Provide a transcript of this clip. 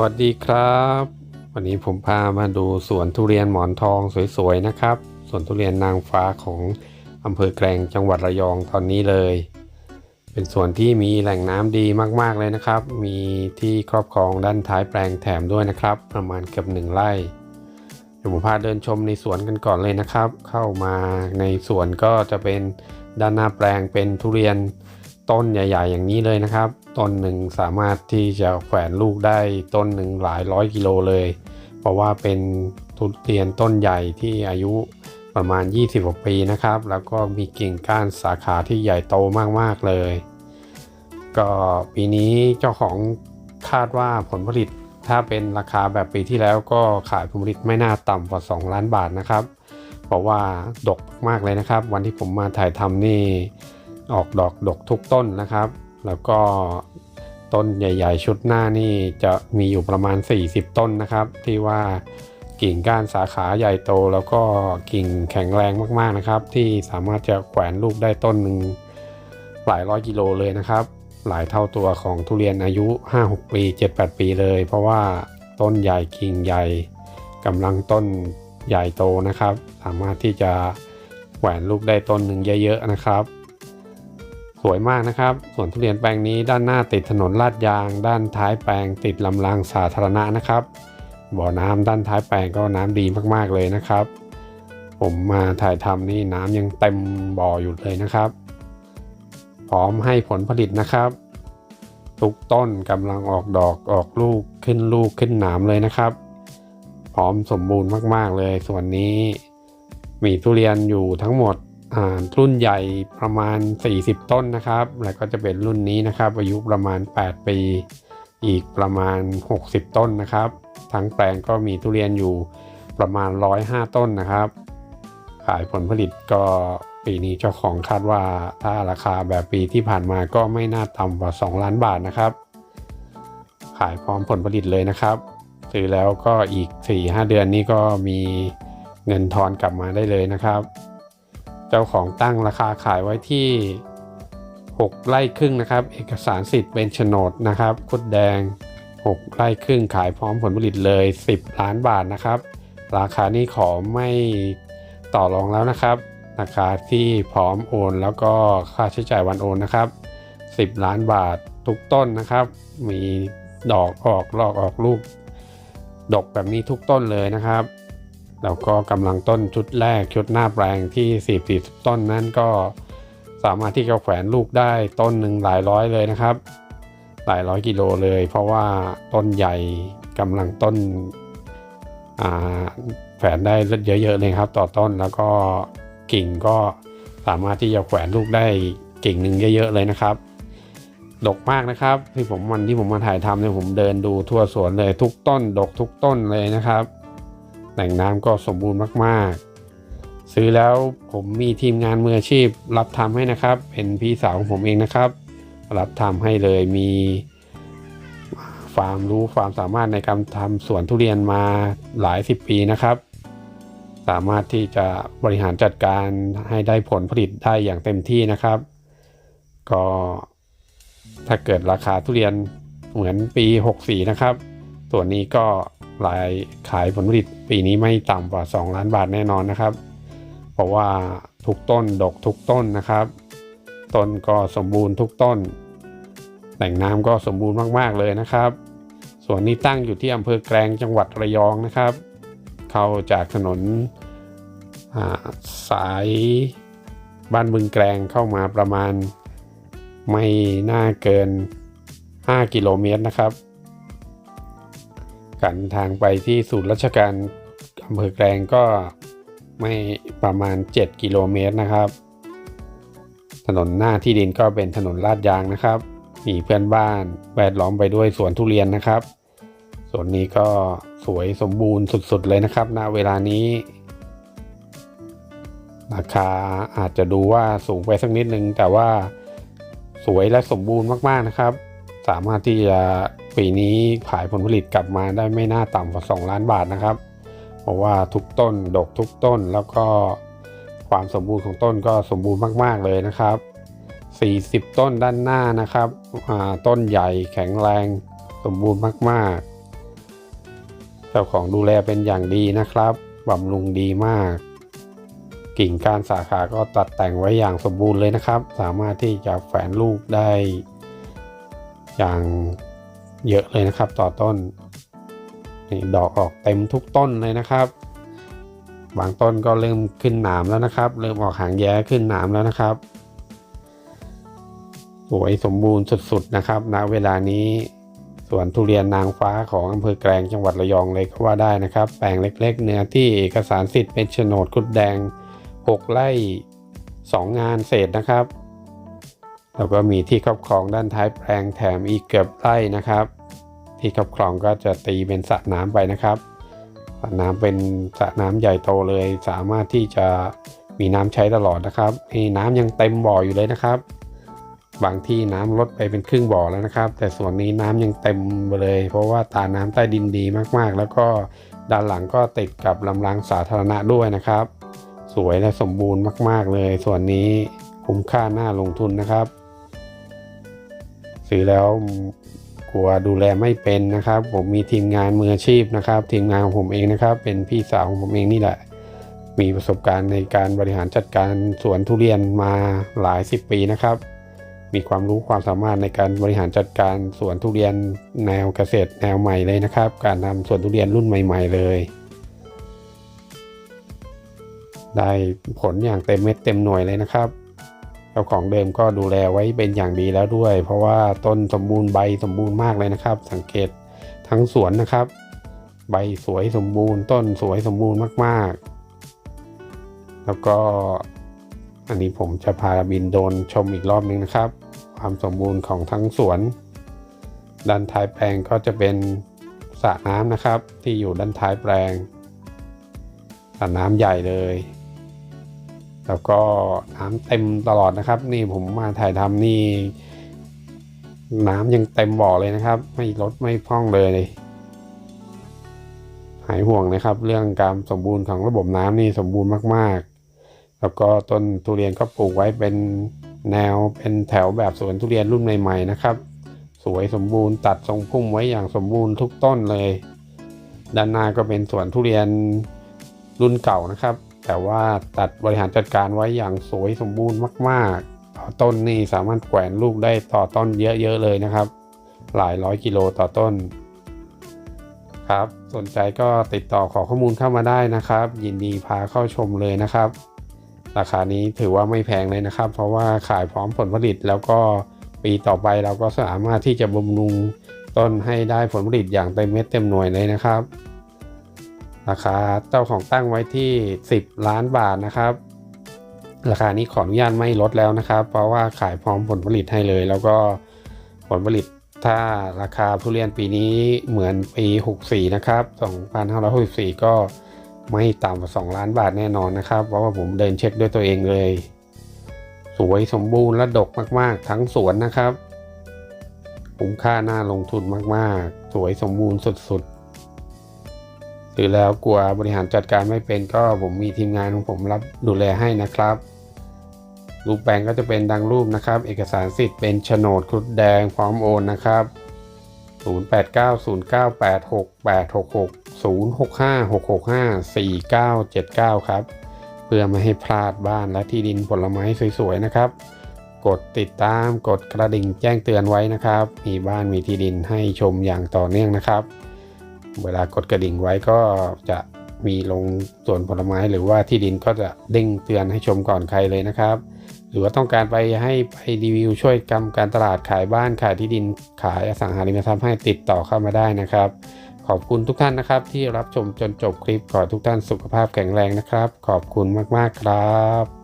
วัสดีครับ วันนี้ผมพามาดูสวนทุเรียนหมอนทองสวยๆนะครับสวนทุเรียนนางฟ้าของอำเภอแกลงจังหวัดระยองตอนนี้เลย เป็นสวนที่มีแหล่งน้ำดีมากๆเลยนะครับ มีที่ครอบครองด้านท้ายแปลงแถมด้วยนะครับ ประมาณเกือบหนึ่งไร่เดี๋ยวผมพาเดินชมในสวนกันก่อนเลยนะครับ เข้ามาในสวนก็จะเป็นด้านหน้าแปลงเป็นทุเรียน ต้นใหญ่ ๆ อย่างนี้เลยนะครับ ต้นหนึ่งสามารถที่จะแขวนลูกได้ต้นหนึ่งหลายร้อยกิโลเลย เพราะว่าเป็นทุเรียนต้นใหญ่ที่อายุประมาณ 20กว่าปีนะครับ แล้วก็มีกิ่งก้านสาขาที่ใหญ่โตมากๆเลย ก็ปีนี้เจ้าของคาดว่าผลผลิตถ้าเป็นราคาแบบปีที่แล้วก็ขายผลผลิตไม่น่าต่ำกว่า 2 ล้านบาทนะครับ เพราะว่าดกมากเลยนะครับ วันที่ผมมาถ่ายทำนี่ ออกดอกดกทุกต้นนะครับ แล้วก็ต้นใหญ่ๆ ชุดหน้านี่จะมีอยู่ประมาณ 40 ต้นนะครับ ที่ว่ากิ่งก้านสาขาใหญ่โต แล้วก็กิ่งแข็งแรงมากๆนะครับ ที่สามารถจะแขวนลูกได้ต้นหนึ่งหลายร้อยกิโลเลยนะครับ หลายเท่าตัวของทุเรียนอายุ 5-6 ปี 7-8 ปีเลย เพราะว่าต้นใหญ่กิ่งใหญ่กำลังต้นใหญ่โตนะครับ สามารถที่จะแขวนลูกได้ต้นหนึ่งเยอะๆนะครับ สวยมากนะครับสวนทุเรียนแปลงนี้ด้านหน้าติดถนนลาดยาง ด้านท้ายแปลงติดลำรางสาธารณะนะครับ บ่อน้ำด้านท้ายแปลงก็น้ำดีมากๆเลยนะครับ ผมมาถ่ายทำนี่น้ำยังเต็มบ่ออยู่เลยนะครับ พร้อมให้ผลผลิตนะครับ ทุกต้นกำลังออกดอกออกลูกขึ้นลูกขึ้นหนามเลยนะครับ พร้อมสมบูรณ์มากๆเลยส่วนนี้มีทุเรียนอยู่ทั้งหมด รุ่นใหญ่ประมาณ 40 ต้นนะครับ แล้วก็จะเป็นรุ่นนี้นะครับ อายุประมาณ 8 ปี อีกประมาณ 60 ต้นนะครับ ทั้งแปลงก็มีทุเรียนอยู่ประมาณ 105 ต้นนะครับ ขายผลผลิตก็ปีนี้เจ้าของคาดว่าถ้าราคาแบบปีที่ผ่านมาก็ไม่น่าต่ำกว่า 2 ล้านบาทนะครับ ขายพร้อมผลผลิตเลยนะครับซื้อแล้วก็อีก 4-5 เดือนนี้ก็มีเงินทอนกลับมาได้เลยนะครับ เจ้าของตั้งราคาขายไว้ที่ 6 ไร่ครึ่งนะครับ เอกสารสิทธิ์เป็นโฉนดนะครับคุดแดง 6 ไร่ครึ่งขายพร้อมผลผลิตเลย 10 ล้านบาทนะครับ ราคานี้ขอไม่ต่อรองแล้วนะครับ ราคาที่พร้อมโอน แล้วก็ค่าใช้จ่ายวันโอนนะครับ 10 ล้านบาททุกต้นนะครับ มีดอกออกลอกออกลูก ดกแบบนี้ทุกต้นเลยนะครับ แล้วก็กำลังต้นชุดแรกชุดหน้าแปลงที่40 ต้นนั้นก็สามารถที่จะแขวนลูกได้ต้นหนึ่งหลายร้อยเลยนะครับ หลายร้อยกิโลเลย เพราะว่าต้นใหญ่กำลังต้นแขวนได้เยอะๆเลยครับ ต่อต้นแล้วก็กิ่งก็สามารถที่จะแขวนลูกได้กิ่งหนึ่งเยอะๆเลยนะครับดกมากนะครับที่ผมวันที่ผมมาถ่ายทำเนี่ยผมเดินดูทั่วสวนเลยทุกต้นดกทุกต้นเลยนะครับ แหล่งน้ำก็สมบูรณ์มากๆ ซื้อแล้วผมมีทีมงานมืออาชีพรับทำให้นะครับ เป็นพี่สาวของผมเองนะครับ รับทำให้เลยมีความรู้ความสามารถในการทำสวนทุเรียนมาหลายสิบปีนะครับ สามารถที่จะบริหารจัดการให้ได้ผลผลิตได้อย่างเต็มที่นะครับ ก็ถ้าเกิดราคาทุเรียนเหมือนปี 64 นะครับ ส่วนนี้ก็ รายขายผลผลิตปีนี้ไม่ต่ำกว่า 2 ล้านบาทแน่นอนนะครับ เพราะว่าทุกต้นดกทุกต้นนะครับ ต้นก็สมบูรณ์ทุกต้น แหล่งน้ำก็สมบูรณ์มากๆเลยนะครับส่วนนี้ตั้งอยู่ที่อำเภอแกลงจังหวัดระยองนะครับ เข้าจากถนนสายบ้านบึงแกลงเข้ามาประมาณไม่น่าเกิน 5 กิโลเมตรนะครับ การทางไปที่ศูนย์ราชการอำเภอแกลงก็ไม่ประมาณ 7 กิโลเมตรนะครับ ถนนหน้าที่ดินก็เป็นถนนลาดยางนะครับ มีเพื่อนบ้านแวดล้อมไปด้วยสวนทุเรียนนะครับสวนนี้ก็สวยสมบูรณ์สุดๆเลยนะครับณเวลานี้ ราคาอาจจะดูว่าสูงไปสักนิดนึง แต่ว่าสวยและสมบูรณ์มากๆนะครับ สามารถที่จะ ปีนี้ขายผลผลิตกลับมาได้ไม่น่าต่ำกว่า 2 ล้านบาทนะครับ เพราะว่าทุกต้นดกทุกต้นแล้วก็ความสมบูรณ์ของต้นก็สมบูรณ์มาก ๆ เลยนะครับ 40 ต้นด้านหน้านะครับ ต้นใหญ่แข็งแรงสมบูรณ์มากเจ้าของดูแลเป็นอย่างดีนะครับบำรุงดีมาก กิ่งกานสาขาก็ตัดแต่งไว้อย่างสมบูรณ์เลยนะครับ สามารถที่จะแฝนลูกได้ อย่าง เยอะเลยนะครับ ต่อต้นนี่ดอกออกเต็มทุกต้นเลยนะครับบางต้นก็เริ่มขึ้นหนามแล้วนะครับ เริ่มออกหางแย้ขึ้นหนามแล้วนะครับสวยสมบูรณ์สุดๆนะครับ ณเวลานี้สวนทุเรียนนางฟ้าของอำเภอแกลงจังหวัดระยองเลยก็ว่าได้นะครับ แปลงเล็ก ๆ เนื้อที่เอกสารสิทธิ์เป็นโฉนดคุดแดง 6ไร่2งานเศษนะครับ แล้วก็มีที่ครอบครองด้านท้ายแปลงแถมอีกเกือบไร่นะครับ ที่ครอบครองก็จะตีเป็นสระน้ำไปนะครับสระน้ำเป็นสระน้ำใหญ่โตเลย สามารถที่จะมีน้ำใช้ตลอดนะครับนี่น้ำยังเต็มบ่ออยู่เลยนะครับ บางที่น้ำลดไปเป็นครึ่งบ่อแล้วนะครับ แต่ส่วนนี้น้ำยังเต็มไปเลย เพราะว่าตาน้ำใต้ดินดีมากๆ แล้วก็ด้านหลังก็ติดกับลำรางสาธารณะด้วยนะครับ สวยและสมบูรณ์มาก ๆเลย ส่วนนี้คุ้มค่าน่าลงทุนนะครับ ซื้อแล้วกลัวดูแลไม่เป็นนะครับ ผมมีทีมงานมืออาชีพนะครับ ทีมงานของผมเองนะครับ เป็นพี่สาวของผมเองนี่แหละ มีประสบการณ์ในการบริหารจัดการสวนทุเรียนมาหลายสิบปีนะครับ มีความรู้ความสามารถในการบริหารจัดการสวนทุเรียนแนวเกษตรแนวใหม่เลยนะครับ การทำสวนทุเรียนรุ่นใหม่ ๆ เลยได้ผลอย่างเต็มเม็ดเต็มหน่วยเลยนะครับ เจ้าของเดิมก็ดูแลไว้เป็นอย่างดีแล้วด้วย เพราะว่าต้นสมบูรณ์ใบสมบูรณ์มากเลยนะครับ สังเกตทั้งสวนนะครับ ใบสวยสมบูรณ์ ต้นสวยสมบูรณ์มาก ๆ แล้วก็อันนี้ผมจะพาบินโดนชมอีกรอบนึงนะครับ ความสมบูรณ์ของทั้งสวน ด้านท้ายแปลงก็จะเป็นสระน้ำนะครับ ที่อยู่ด้านท้ายแปลงสระน้ำใหญ่เลย แล้วก็น้ำเต็มตลอดนะครับ นี่ผมมาถ่ายทำนี่ น้ำยังเต็มบ่อเลยนะครับ ไม่ลดไม่พร่องเลยหายห่วงนะครับ เรื่องการสมบูรณ์ของระบบน้ำนี่สมบูรณ์มาก ๆ แล้วก็ต้นทุเรียนก็ปลูกไว้เป็นแนวเป็นแถวแบบสวนทุเรียนรุ่นใหม่ ๆ นะครับ สวยสมบูรณ์ตัดทรงพุ่มไว้อย่างสมบูรณ์ทุกต้นเลย ด้านหน้าก็เป็นสวนทุเรียนรุ่นเก่านะครับ แต่ว่าตัดบริหารจัดการไว้อย่างสวยสมบูรณ์มากๆ ต้นนี่สามารถแขวนลูกได้ต่อต้นเยอะๆเลยนะครับ หลายร้อยกิโลต่อต้น ครับ สนใจก็ติดต่อขอข้อมูลเข้ามาได้นะครับ ยินดีพาเข้าชมเลยนะครับ ราคานี้ถือว่าไม่แพงเลยนะครับ เพราะว่าขายพร้อมผลผลิตแล้วก็ปีต่อไปเราก็สามารถที่จะบำรุงต้นให้ได้ผลผลิตอย่างเต็มเม็ดเต็มหน่วยเลยนะครับ ราคาเจ้าของตั้งไว้ที่ 10 ล้านบาทนะครับ ราคานี้ขออนุญาตไม่ลดแล้วนะครับ เพราะว่าขายพร้อมผลผลิตให้เลย แล้วก็ผลผลิตถ้าราคาทุเรียนปีนี้เหมือนปี 64 นะครับ 2564 ก็ไม่ต่ำกว่า 2 ล้านบาทแน่นอนนะครับ เพราะว่าผมเดินเช็คด้วยตัวเองเลย สวยสมบูรณ์และดกมาก ๆ ทั้งสวนนะครับ คุ้มค่าน่าลงทุนมาก ๆ สวยสมบูรณ์สุด ๆ หรือแล้วกลัวบริหารจัดการไม่เป็นก็ผมมีทีมงานของผมรับดูแลให้นะครับ รูปแปลงก็จะเป็นดังรูปนะครับ เอกสารสิทธิ์เป็นโฉนดครุฑแดงพร้อมโอนนะครับ0890986866 0656654979 ครับ เพื่อไม่ให้พลาดบ้านและที่ดินผลไม้สวยๆนะครับ กดติดตามกดกระดิ่งแจ้งเตือนไว้นะครับ มีบ้านมีที่ดินให้ชมอย่างต่อเนื่องนะครับ เวลากดกระดิ่งไว้ก็จะมีลงส่วนผลไม้หรือว่าที่ดินก็จะเด้งเตือนให้ชมก่อนใครเลยนะครับ หรือว่าต้องการไปให้ไปรีวิวช่วยกำการตลาดขายบ้านขายที่ดินขายอสังหาริมทรัพย์ให้ติดต่อเข้ามาได้นะครับ ขอบคุณทุกท่านนะครับ ที่รับชมจนจบคลิปขอทุกท่านสุขภาพแข็งแรงนะครับ ขอบคุณมากๆครับ